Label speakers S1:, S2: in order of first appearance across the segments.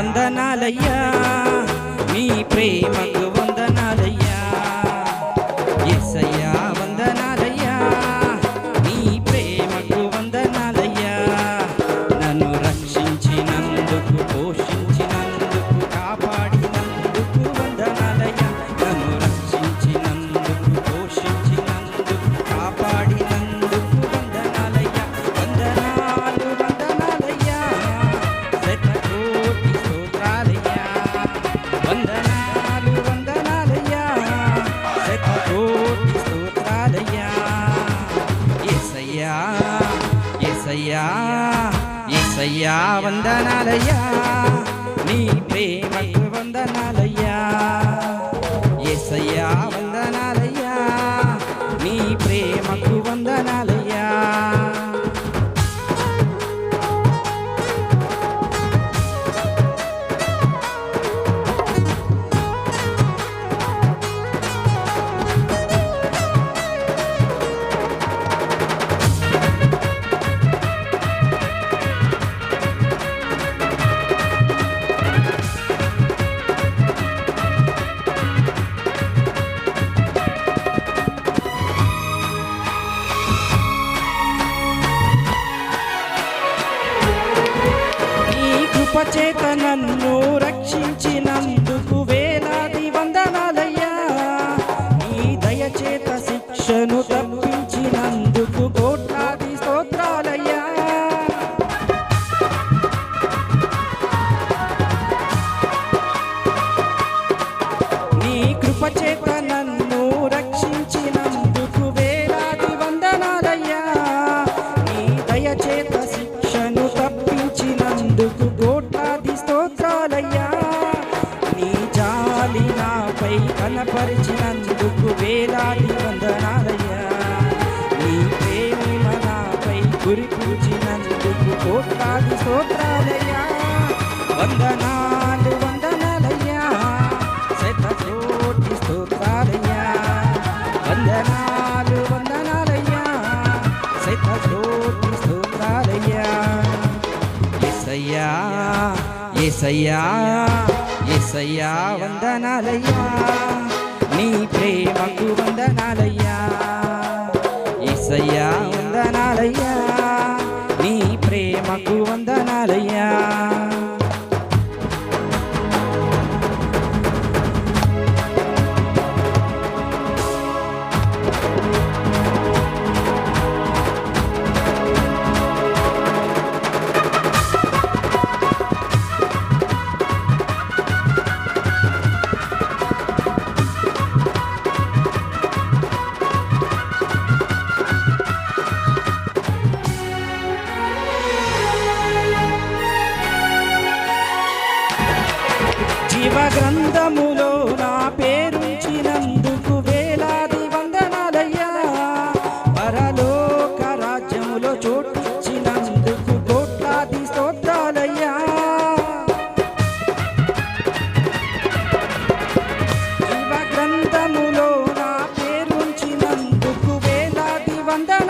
S1: వందనాలయ్యా నీ ప్రేమకు వందనాలయ్యా ఎస్సయ్యా వందనాలయ్యా నీ ప్రేమకు వందనాలయ్యా నన్ను రక్షించినందుకు యేసయ్యా యేసయ్యా వందనాలయ్యా నీ ప్రేమకు వందనాలయ్యా యేసయ్యా వందనాలయ్యా నీ ప్రేమకు వందనాలయ్యా కృపచేత నన్ను రక్షించినందుకు వేలాది వందనాలయ్యా. నీ దయచేత శిక్షను తప్పించినందుకు కోట్లాది స్తోత్రాలయ్యా. నీ కృపచేత నన్ను రక్షించినందుకు వేలాది వందనాలయ్యా. నీ దయచేత కనపరిచినందుకు వేలాది వందనాలయ్యా. నీ ప్రేమ నాపై కురిపించినందుకు కోట్లాది స్తోత్రాలయ్యా. వందనాలు వందనాలయ్యా. శత కోటి స్తోత్రాలయ్యా. వందనాలు వందనాలయ్యా. శత కోటి స్తోత్రాలయ్యా. ఎసయ్యా ఎసయ్యా ఎసయ్యా వందనాలయ్యా. నీ ప్రేమకు వందనాలయ్యా. ఎసయ్యా వందనాలయ్యా. నీ ప్రేమకు వందనాలయ్యా. జీవ గ్రంథములో నా పేరుంచినందుకు వేలాది వందనాలయ్యా. పరలోక రాజ్యములో చోటిచ్చినందుకు కోట్లాది స్తోత్రాలయ్యా. జీవ గ్రంథములో నా పేరుంచినందుకు వేలాది వందన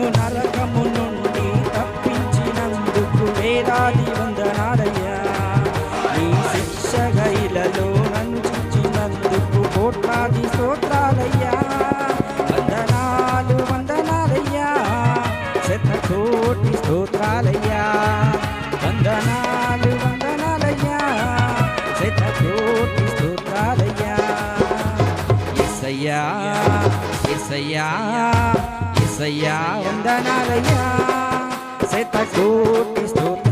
S1: నన్ను నరకము నుండి తప్పించినందుకు వేలాది వందనాలయ్యా. నీ శిక్ష గైలలో నంచినందుకు కోట్లాది స్తోత్రాలయ్యా. వందనాలు వందనాలయ్యా. శతకోటి స్తోత్రాలయ్యా. వందనాలు వందనాలయ్యా. శతకోటి స్తోత్రాలయ్యా. ఎసయ్యా ఎసయ్యా. ఏసయ్యా వందనాలయ్యా. శతకోటి స్తోత్ర